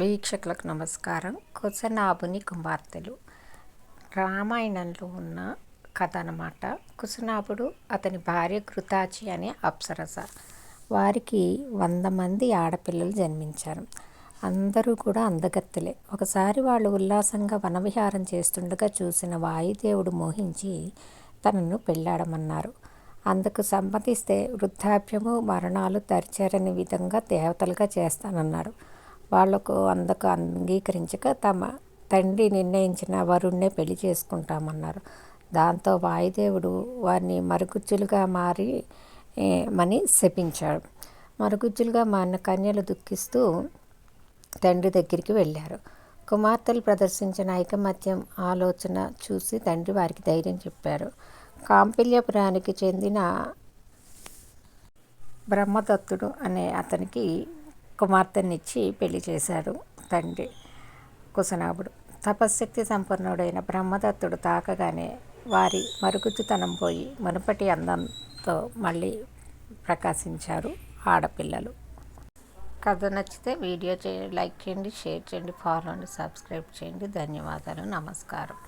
వీక్షకులకు నమస్కారం. కుసనాభుని కుమార్తెలు. రామాయణంలో ఉన్న కథ అన్నమాట కుసనాభుడు అతని భార్య కృతాచి అనే అప్సరస. వారికి వంద మంది ఆడపిల్లలు జన్మించారు. అందరూ కూడా అందగత్తెలే. ఒకసారి వాళ్ళు ఉల్లాసంగా వనవిహారం చేస్తుండగా చూసిన వాయుదేవుడు మోహించి తనను పెళ్ళాడమన్నారు అందుకు సమ్మతిస్తే వృద్ధాప్యము మరణాలు తరిచేరని విధంగా దేవతలుగా చేస్తానన్నాడు. వాళ్ళకు అందక అంగీకరించక తమ తండ్రి నిర్ణయించిన వరుణ్ణే పెళ్ళి చేసుకుంటామన్నారు. దాంతో వాయుదేవుడు వారిని మరుగుజ్జులుగా మారి మని శపించాడు. మరుగుజ్జులుగా మారిన కన్యలు దుఃఖిస్తూ తండ్రి దగ్గరికి వెళ్ళారు. కుమార్తెలు ప్రదర్శించిన ఐకమత్యం ఆలోచన చూసి తండ్రి వారికి ధైర్యం చెప్పారు. కాంపిల్యపురానికి చెందిన బ్రహ్మదత్తుడు అనే అతనికి కుమార్తెనిచ్చి పెళ్ళి చేశాడు తండ్రి కుశనాభుడు. తపశ్శక్తి సంపన్నుడైన బ్రహ్మదత్తుడు తాకగానే వారి మరుగుజ్జుతనం పోయి మునుపటి అందంతో మళ్ళీ ప్రకాశించారు ఆడపిల్లలు. కథ నచ్చితే వీడియో చేయండి లైక్ చేయండి షేర్ చేయండి ఫాలో అండి సబ్స్క్రైబ్ చేయండి. ధన్యవాదాలు నమస్కారం.